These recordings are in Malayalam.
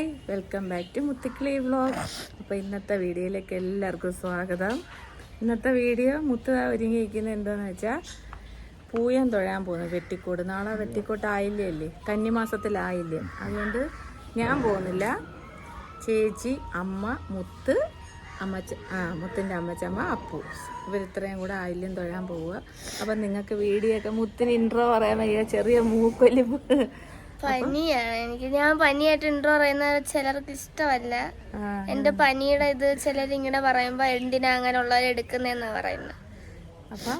Hi welcome back to Muthukkili vlog. അപ്പോൾ ഇന്നത്തെ വീഡിയോയിലേക്ക് എല്ലാവർക്കും സ്വാഗതം. ഇന്നത്തെ വീഡിയോ മുത്ത് ഒരുങ്ങിയിരിക്കുന്ന എന്താണെന്ന് വെച്ചാൽ പൂയം തൊഴാൻ പോകുന്നു വെട്ടിക്കോട്. നാളെ വെട്ടിക്കോട്ട് ആയില്ലേ അല്ലേ കന്നിമാസത്തിലായില്ലേ? അതുകൊണ്ട് ഞാൻ പോകുന്നില്ല. ചേച്ചി അമ്മ മുത്ത് അമ്മച്ച ആ മുത്തിന്റെ അമ്മച്ചമ്മ അപ്പു. ഇവരിത്രയും കൂടെ ആയില്യം തൊഴാൻ പോവുക. അപ്പം നിങ്ങൾക്ക് വീഡിയോ ഒക്കെ മുത്തിന് ഇൻട്രോ പറയാൻ വയ്യ. ചെറിയ മൂക്കൊലിപ്പ്. പനിയാണ്. എനിക്ക് ഞാൻ പനിയായിട്ട് ഇൻട്രോ പറയുന്നത് ചിലർക്ക് ഇഷ്ടമല്ല. എന്റെ പനിയുടെ ഇത് ചിലർ ഇങ്ങനെ പറയുമ്പോ എന്തിനാ അങ്ങനെ ഉള്ളവരെ എടുക്കുന്നതെന്നാ പറയുന്നത് അപ്പം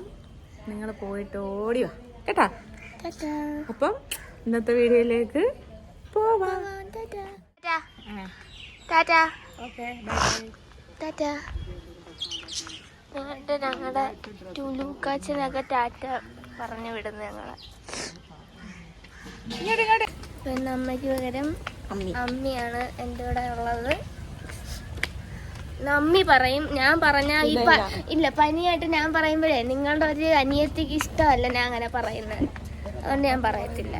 നിങ്ങൾ പോയിട്ട് ഓടി വാ. കേട്ടാ? അപ്പം ഇന്നത്തെ വീഡിയോയിലേക്ക് പോവാം. ടാറ്റാ. Okay tata. ഞങ്ങളുടെ ഞങ്ങളുടെ ടുലൂക്കാച്ചനൊക്കെ ടാറ്റ പറഞ്ഞു വിടുന്നു ഞങ്ങളെ. പിന്നെ അമ്മയ്ക്ക് പകരം അമ്മിയാണ് എന്റെ കൂടെ ഉള്ളത്. അമ്മി പറയും ഞാൻ പറഞ്ഞ ഈ ഇല്ല പനിയായിട്ട് ഞാൻ പറയുമ്പോഴേ നിങ്ങളുടെ ഒരു അനിയത്തിക്ക് ഇഷ്ടമല്ല ഞാൻ അങ്ങനെ പറയുന്നത് അതുകൊണ്ട് ഞാൻ പറയത്തില്ല.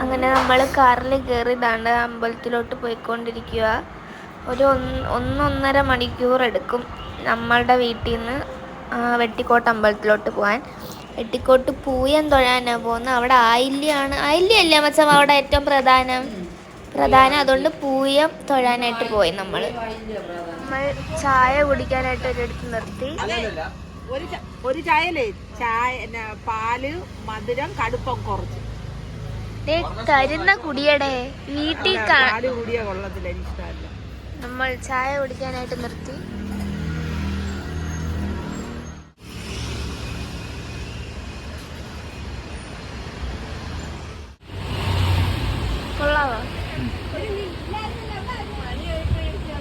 അങ്ങനെ നമ്മൾ കാറിൽ കയറിയതാണ് അമ്പലത്തിലോട്ട് പോയിക്കൊണ്ടിരിക്കുക ഒരു ഒന്ന് ഒന്നൊന്നര മണിക്കൂർ എടുക്കും നമ്മളുടെ വീട്ടിൽ നിന്ന് വെട്ടിക്കോട്ട് അമ്പലത്തിലോട്ട് പോകാൻ വെട്ടിക്കോട്ട് പൂയം തൊഴാനാ പോകുന്നത് അവിടെ ആയില്യാണ്. ആയില്യല്ലേ മച്ചം അവിടെ ഏറ്റവും പ്രധാനം? പ്രധാനം. അതുകൊണ്ട് പൂയം തൊഴാനായിട്ട് പോയി നമ്മൾ നമ്മൾ ചായ കുടിക്കാനായിട്ട് ഒരിടത്ത് നിർത്തി. ഒരു ചായലേ ചായ പാൽ മധുരം കടുപ്പം കുറച്ച്. ദേ തരുന്ന കുടിയടെ വീട്ടിൽ നമ്മൾ ചായ കുടിക്കാനായിട്ട് നിർത്തി. കൊള്ളാവോ?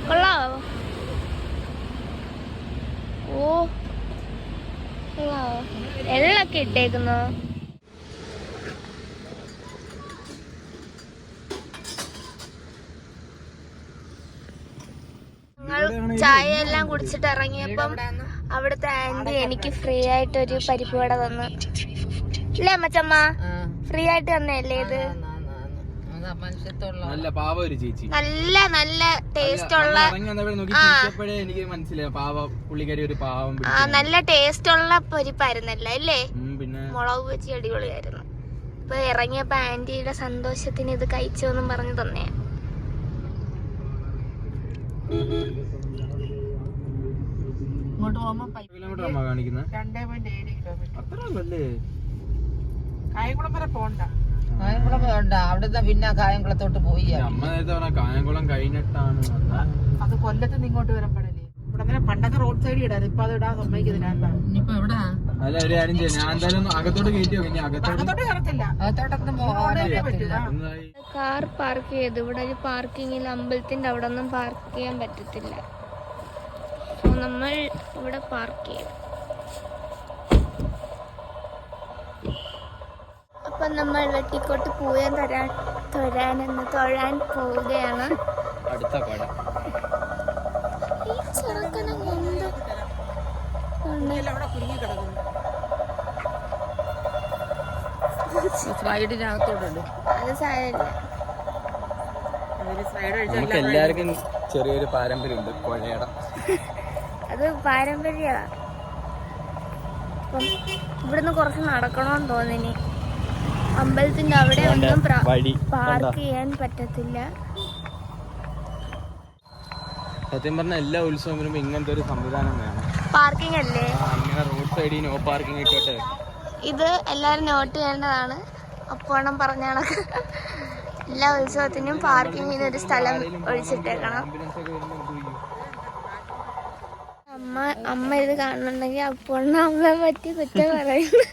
കൊള്ളാവോ ഓ കൊള്ളാവോ? എള്ളൊക്കെ ഇട്ടേക്കുന്നോ? ചായ എല്ലാം കുടിച്ചിട്ട് ഇറങ്ങിയപ്പം അവിടുത്തെ ആന്റി എനിക്ക് ഫ്രീ ആയിട്ട് ഒരു പരിപ്പ് വട തന്നു. അല്ലേ അമ്മച്ചമ്മ? ഫ്രീ ആയിട്ട് തന്നെയല്ലേ ഇത്? നല്ല പാവ ഒരു ചേച്ചി. നല്ല നല്ല ടേസ്റ്റ് ഉള്ള എനിക്ക് മനസ്സിലായി പാവ പുള്ളിക്കാരി ഒരു പാവം നല്ല ടേസ്റ്റ് ഉള്ള പരിപ്പായിരുന്നല്ലോ അല്ലേ? മുളക് വെച്ച് അടിപൊളിയായിരുന്നു. ഇപ്പൊ ഇറങ്ങിയപ്പോ ആന്റിയുടെ സന്തോഷത്തിന് ഇത് കഴിച്ചോന്നും പറഞ്ഞു തന്നെയാ ഇങ്ങോട്ട് പോകുമ്പോ രണ്ടേ പോയിന്റ് ഏഴ് കിലോമീറ്റർ അത്ര കായംകുളം വരെ പോണ്ട. കായംകുളം വേണ്ട. അവിടുന്ന് പിന്നെ കായംകുളത്തോട്ട് പോയി അമ്മ നേരത്തെ പറഞ്ഞ കായംകുളം കഴിഞ്ഞിട്ടാണ് വന്നത്. അത് കൊല്ലത്ത് നിന്ന് ഇങ്ങോട്ട് ഇവിടെ അങ്ങനെ പണ്ടൊക്കെ റോഡ് സൈഡിൽ ഇടാറ് ഇപ്പൊ അത് ഇടാൻ സമ്മതിക്കുന്നില്ല. എന്താ? ഇനിയിപ്പോ എവിടാ? അല്ല ഒരു കാര്യം ചെയ്യാം. ഞാൻ എന്തായാലും അകത്തോട്ട് കയറ്റി അകത്തോട്ട് അകത്തോട്ട് കയറത്തില്ല. അകത്തോട്ടൊന്നും പോകാനേ റോഡിലേ പറ്റില്ല. കാർ പാർക്ക് ചെയ്തു. ഇവിടെ ഒരു പാർക്കിങ്ങിൽ അമ്പലത്തിന്റെ അവിടെ ഒന്നും പാർക്ക് ചെയ്യാൻ പറ്റത്തില്ല. നമ്മൾ ഇവിടെ പാർക്ക് ചെയ്തു അപ്പൊ നമ്മൾ വെട്ടിക്കോട്ട് പൂയം തൊഴാൻ എന്ന് തൊഴാൻ പോവുകയാണ്. അടുത്ത കട ഈ ചെറുക്കനെ എന്ത് സൈഡിനകത്തോട്ടുണ്ട് അത് സാരമില്ല. നമുക്ക് എല്ലാവർക്കും ചെറിയൊരു പാരമ്പര്യമുണ്ട് കൊഴയുടെ. അത് പാരമ്പര്യ. അപ്പം ഇവിടുന്ന് കുറച്ച് നടക്കണമെന്ന് തോന്നിനി. അമ്പലത്തിന്റെ അവിടെ ഒന്നും പാർക്ക് ചെയ്യാൻ പറ്റത്തില്ല. സത്യം പറഞ്ഞ എല്ലാ ഉത്സവം വരുമ്പോ ഇങ്ങനത്തെ ഒരു സംവിധാനം വേണം. പാർക്കിംഗ് അല്ലേ? ഇങ്ങനെ റോഡ് സൈഡിൽ നോ പാർക്കിംഗ് ഇട്ടോട്ടെ. ഇത് എല്ലാരും നോട്ട് ചെയ്യേണ്ടതാണ്. അപ്പോണം പറഞ്ഞാണ്. എല്ലാ ഉത്സവത്തിനും പാർക്കിങ്ങിന് ഒരു സ്ഥലം ഒഴിച്ചിട്ടേക്കണം? അമ്മ അമ്മ ഇത് കാണുന്നുണ്ടെങ്കിൽ അപ്പോൾ അമ്മയെ പറ്റി കുറ്റം പറയുന്നു.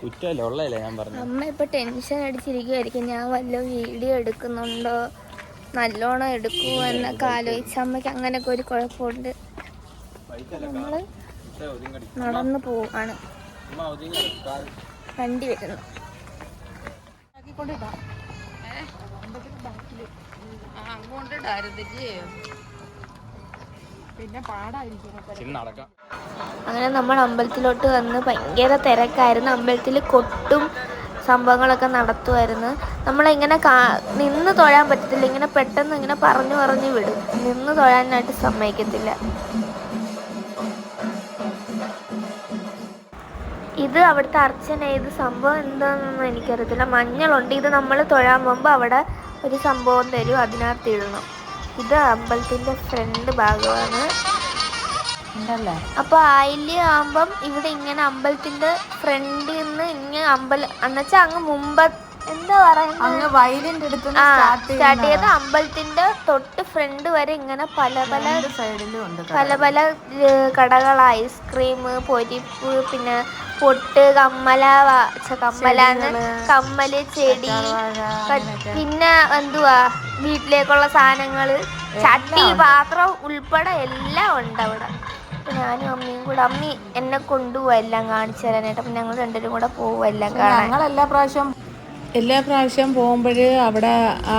കുറ്റമല്ല? ഉള്ളതല്ലേ ഞാൻ പറഞ്ഞു അമ്മ ഇപ്പൊ ടെൻഷൻ അടിച്ചിരിക്കുവായിരിക്കും. ഞാൻ വല്ല വീഡിയോ എടുക്കുന്നുണ്ടോ? നല്ലോണം എടുക്കുമോ എന്നൊക്കെ ആലോചിച്ച അമ്മയ്ക്ക് അങ്ങനെയൊക്കെ ഒരു കുഴപ്പമുണ്ട്. നമ്മൾ നടന്നു പോവാണ്. വണ്ടി വരുന്നു. പിന്നെ പാടായിരിക്കും. നടക്കാം അങ്ങനെ നമ്മൾ അമ്പലത്തിലോട്ട് വന്ന് ഭയങ്കര തിരക്കായിരുന്നു. അമ്പലത്തിൽ കൊട്ടും സംഭവങ്ങളൊക്കെ നടത്തുമായിരുന്നു. നമ്മളിങ്ങനെ കാ നിന്ന് തൊഴാൻ പറ്റത്തില്ല. ഇങ്ങനെ പെട്ടെന്ന് ഇങ്ങനെ പറഞ്ഞു പറഞ്ഞു വിടും. നിന്ന് തൊഴാനായിട്ട് സമ്മതിക്കത്തില്ല. ഇത് അവിടുത്തെ അർച്ചന ഇത് സംഭവം എന്താണെന്നൊന്നും എനിക്കറിയത്തില്ല. മഞ്ഞളുണ്ട്. ഇത് നമ്മൾ തൊഴാൻ പോകുമ്പോൾ അവിടെ ഒരു സംഭവം തരും. അതിനകത്ത് ഇടണം. ഇത് അമ്പലത്തിന്റെ ഫ്രണ്ട് ഭാഗമാണ്. ഉണ്ടല്ലേ? അപ്പൊ ആയില്യം ആകുമ്പം ഇവിടെ ഇങ്ങനെ അമ്പലത്തിന്റെ ഫ്രണ്ടിൽ നിന്ന് ഇങ്ങനെ അമ്പലം എന്നുവെച്ചാ അങ്ങ് മുമ്പ് എന്താ പറയുന്നത് അങ്ങ് വയലിന്റെ അടുത്ത് സ്റ്റാർട്ട് ചെയ്ത് അമ്പലത്തിന്റെ തൊട്ട് ഫ്രണ്ട് വരെ ഇങ്ങനെ പല പല പല പല കടകൾ ഐസ്ക്രീം പൊരിപ്പ് പിന്നെ പൊട്ട് കമ്മല കമ്മല കമ്മലാന്ന് കമ്മൽ ചെടി പിന്നെ എന്തുവാ? വീട്ടിലേക്കുള്ള സാധനങ്ങൾ ചട്ടി പാത്രം ഉൾപ്പെടെ എല്ലാം ഉണ്ട് അവിടെ അപ്പൊ ഞാനും അമ്മയും കൂടെ അമ്മി എന്നെ കൊണ്ടുപോവാ എല്ലാം കാണിച്ചു തരാനായിട്ട് അപ്പം ഞങ്ങൾ രണ്ടുപേരും കൂടെ പോവും എല്ലാം കാണാൻ. ഞങ്ങൾ എല്ലാ പ്രാവശ്യം എല്ലാ പ്രാവശ്യം പോകുമ്പോൾ അവിടെ ആ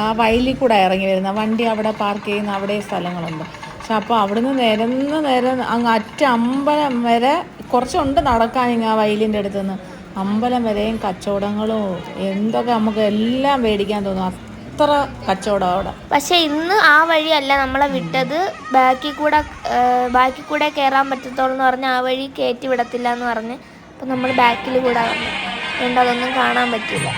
ആ വയലിൽ കൂടെ ഇറങ്ങി വരുന്ന വണ്ടി അവിടെ പാർക്ക് ചെയ്യുന്ന അവിടെ സ്ഥലങ്ങളുണ്ട്. പക്ഷെ അപ്പോൾ അവിടുന്ന് നിരന്ന് നിരന്ന് അങ്ങ് അറ്റ അമ്പലം വരെ കുറച്ചുണ്ട് നടക്കാൻ ഇങ്ങ് ആ വയലിന്റെ അടുത്തുനിന്ന്. അമ്പലം വരെയും കച്ചവടങ്ങളും എന്തൊക്കെ നമുക്ക് എല്ലാം മേടിക്കാൻ തോന്നും. അത്ര കച്ചവടം അവിടെ പക്ഷെ ഇന്ന് ആ വഴിയല്ല നമ്മളെ വിട്ടത്. ബാക്കി കൂടെ ബാക്കി കൂടെ കയറാൻ പറ്റത്തുള്ളൂ എന്ന് പറഞ്ഞ് ആ വഴി കയറ്റി വിടത്തില്ല എന്ന് പറഞ്ഞ് അപ്പം നമ്മൾ ബാക്കിൽ കൂടെ അതൊന്നും കാണാൻ പറ്റില്ല.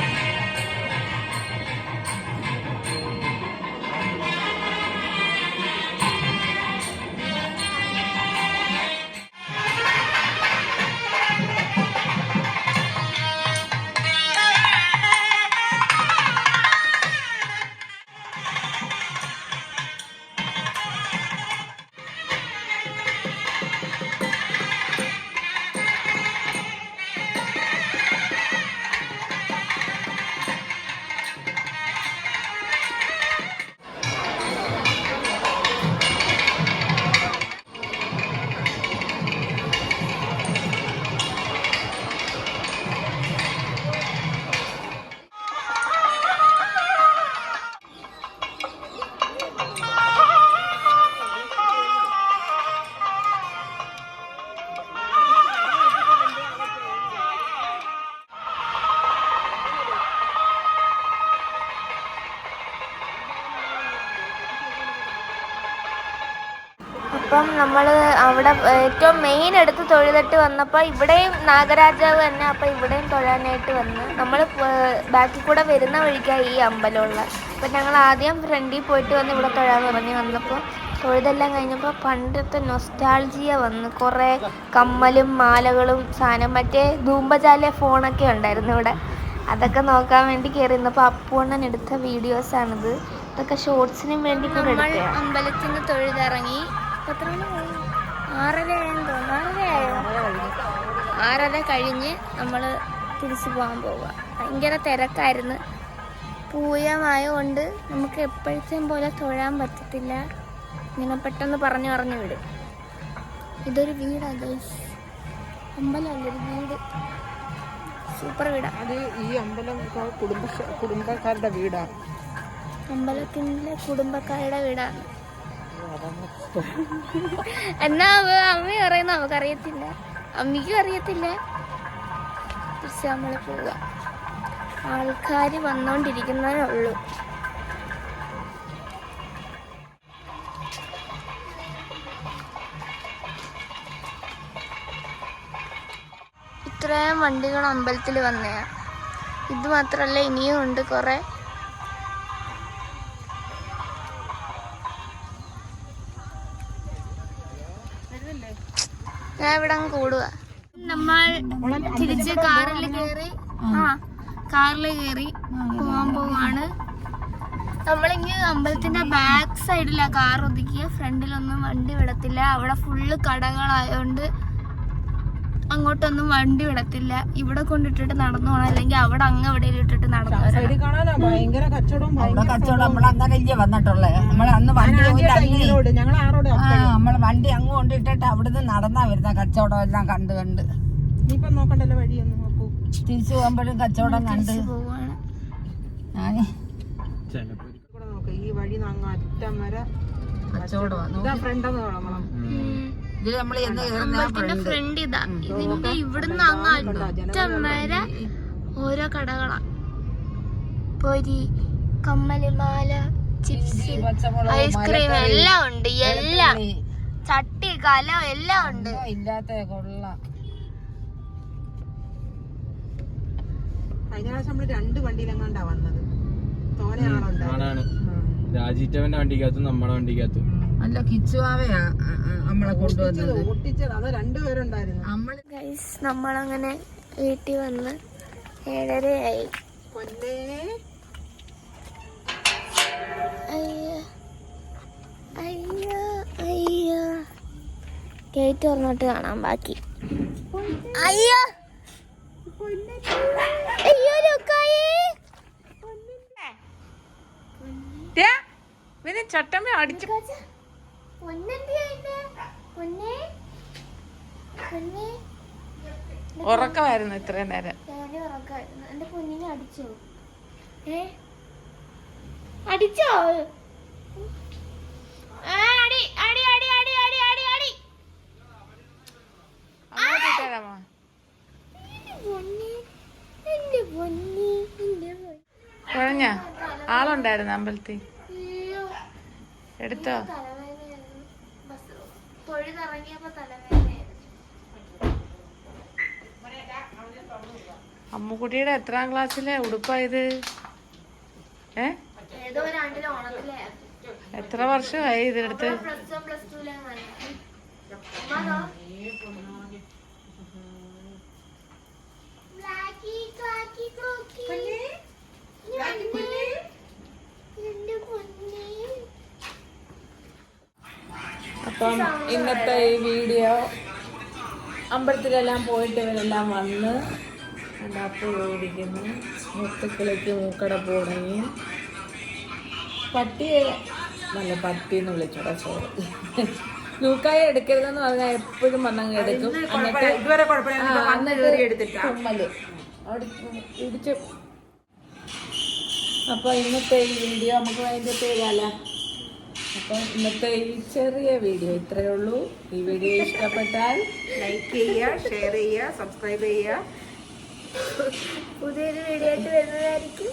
അപ്പം നമ്മൾ അവിടെ ഏറ്റവും മെയിൻ എടുത്ത് തൊഴുതിട്ട് വന്നപ്പോൾ ഇവിടെയും നാഗരാജാവ് തന്നെ അപ്പം ഇവിടെയും തൊഴാനായിട്ട് വന്ന് നമ്മൾ ബാക്കിൽ കൂടെ വരുന്ന വഴിക്കാണ് ഈ അമ്പലമുള്ള അപ്പം ഞങ്ങൾ ആദ്യം ഫ്രണ്ടിൽ പോയിട്ട് വന്ന് ഇവിടെ തൊഴാൻ തുടങ്ങി വന്നപ്പോൾ തൊഴുതെല്ലാം കഴിഞ്ഞപ്പോൾ പണ്ടത്തെ നൊസ്റ്റാൾജിയ വന്ന്. കുറേ കമ്മലും മാലകളും സാധനം മറ്റേ ധൂമ്പജാല ഫോണൊക്കെ ഉണ്ടായിരുന്നു ഇവിടെ. അതൊക്കെ നോക്കാൻ വേണ്ടി കയറി നിന്നപ്പോൾ അപ്പൂണ്ണൻ എടുത്ത വീഡിയോസാണിത് ഇതൊക്കെ ഷോർട്സിനും വേണ്ടി കൂടെ അമ്പലത്തിന് തൊഴുതിറങ്ങി എത്ര മണി ആറര ആയെന്ന് തോന്നുന്നു. ആറര ആയോ? ആറര കഴിഞ്ഞ് നമ്മൾ തിരിച്ചു പോകാൻ പോവുക. ഭയങ്കര തിരക്കായിരുന്നു. പൂയമായ കൊണ്ട് നമുക്ക് എപ്പോഴത്തെയും പോലെ തൊഴാൻ പറ്റത്തില്ല. ഇങ്ങനെ പെട്ടെന്ന് പറഞ്ഞു പറഞ്ഞു വിടും. ഇതൊരു വീടാ ഗൈസ് അമ്പലമല്ല ഒരു വീട്? സൂപ്പർ വീടാ. അത് ഈ അമ്പലം കുടുംബ കുടുംബക്കാരുടെ വീടാ. അമ്പലത്തിന്റെ കുടുംബക്കാരുടെ വീടാണ്. എന്നാ അമ്മി പറയുന്ന നമുക്കറിയത്തില്ല. അമ്മിക്കും അറിയത്തില്ല. തിരിച്ച് നമ്മൾ പോവുക ആൾക്കാർ വന്നോണ്ടിരിക്കുന്നതേ ഉള്ളൂ ഇത്രയും വണ്ടികൾ അമ്പലത്തിൽ വന്നയാ. ഇത് മാത്രല്ല ഇനിയും ഉണ്ട് കുറേ. ഞാൻ ഇവിടെ അങ്ങ് കൂടുക നമ്മൾ തിരിച്ച് കാറിൽ കയറി ആ കാറിൽ കയറി പോവാൻ പോവാണ്. നമ്മളിങ്ങ് അമ്പലത്തിന്റെ ബാക്ക് സൈഡിലാ കാർ ഒതുക്കിയ ഫ്രണ്ടിലൊന്നും വണ്ടി വിടത്തില്ല. അവിടെ ഫുള്ള് കടകളായോണ്ട് അങ്ങോട്ടൊന്നും വണ്ടി വിടത്തില്ല. ഇവിടെ കൊണ്ടിട്ടിട്ട് നടന്നു പോകണം അല്ലെങ്കിൽ അവിടെ അങ്ങ് എവിടെയെങ്കിലും ഇട്ടിട്ട് നടന്നു കച്ചവടം അവിടെ കച്ചവടം നമ്മൾ വന്നിട്ടുള്ളേ. നമ്മൾ അന്ന് വണ്ടി നമ്മൾ വണ്ടി അങ്ങ് കൊണ്ടിട്ടിട്ട് അവിടുന്ന് നടന്നാ വരുന്ന കച്ചവടം എല്ലാം കണ്ട് കണ്ട്. ഇനിയിപ്പം നോക്കണ്ടല്ലോ വഴിയൊന്നും നോക്കൂ. തിരിച്ചു പോകുമ്പോഴും കച്ചവടം കണ്ട്. ഞാൻ ഈ വഴി അങ്ങ് അറ്റം വരെ കച്ചവടമാണ് ഫ്രണ്ട് ഫ്രണ്ടെന്ന് കാണണം ഇത് നമ്മൾ എന്ന് അമ്പലത്തിന്റെ ഫ്രണ്ട് ഇതാ. ഇതിന്റെ ഇവിടുന്ന് അങ്ങ് അറ്റം വരെ ഓരോ കടകളാ. പൊരി കമ്മലിമാല ചിപ്സ് ഐസ്ക്രീം എല്ലാം ഉണ്ട് എല്ലാം. ചട്ടി കലം എല്ലാം ഉണ്ട്. ഇല്ലാത്ത കൊള്ളാം. കഴിഞ്ഞ പ്രാവശ്യം നമ്മൾ രണ്ട് വണ്ടിയിലെങ്ങാണ്ടാ വന്നത്. തോനെ ആളുണ്ട് ആണാണ് രാജീറ്റവന്റെ വണ്ടിക്കകത്തും നമ്മുടെ വണ്ടിക്കകത്തും. അല്ല കിച്ചുവാവയാ നമ്മളെ കൊണ്ടുവന്നത്. ഗൈസ് നമ്മളങ്ങനെ വീട്ടിൽ വന്ന് ഏഴരയായി. ആയി അയ്യോ അയ്യോ അയ്യോ. ഗേറ്റ് തുറന്നിട്ട് കാണാം ബാക്കി. അയ്യോ. അയ്യോ ലുക്കായേ. പിന്നെ ചട്ടമ്മ അടിച്ചു? ഉറക്കമായിരുന്നു ഇത്രയും നേരം. എന്റെ അടിച്ചോ? ഏ? അടിച്ചോ? അടി അടി അടി അടി അടി അടി അടി. കുഴഞ്ഞ? ആളുണ്ടായിരുന്നു അമ്പലത്തിൽ. എടുത്തോ? അമ്മുക്കുട്ടിയുടെ എത്രാം ക്ലാസ്സിലെ ഉടുപ്പായത്? ഏ? എത്ര വർഷമായി ഇതെടുത്ത് പ്ലസ് വൺ പ്ലസ് അപ്പം ഇന്നത്തെ ഈ വീഡിയോ അമ്പലത്തിലെല്ലാം പോയിട്ട് ഇവരെല്ലാം വന്ന് അപ്പ ഓടിക്കുന്നു. മുത്തുക്കളേക്ക് മൂക്കട തുടങ്ങി പട്ടിയെ നല്ല പട്ടി എന്ന് വിളിച്ചോടാ സോറി ലൂക്കായ എടുക്കരുതെന്ന് പറഞ്ഞാൽ എപ്പോഴും വന്നങ്ങ് എടുക്കും. അപ്പൊ എന്നിട്ട് തുമ്മൽ. അവിടെ ഇടിച്ച്. അപ്പോൾ ഇന്നത്തെ ഈ വീഡിയോ നമുക്ക് അതിന്റെ പേരല്ല. അപ്പം ഇന്നത്തെ ഈ ചെറിയ വീഡിയോ ഇത്രയേ ഉള്ളൂ. ഈ വീഡിയോ ഇഷ്ടപ്പെട്ടാൽ ലൈക്ക് ചെയ്യുക ഷെയർ ചെയ്യുക സബ്സ്ക്രൈബ് ചെയ്യുക. പുതിയൊരു വീഡിയോ ആയിട്ട് വരുന്നതായിരിക്കും.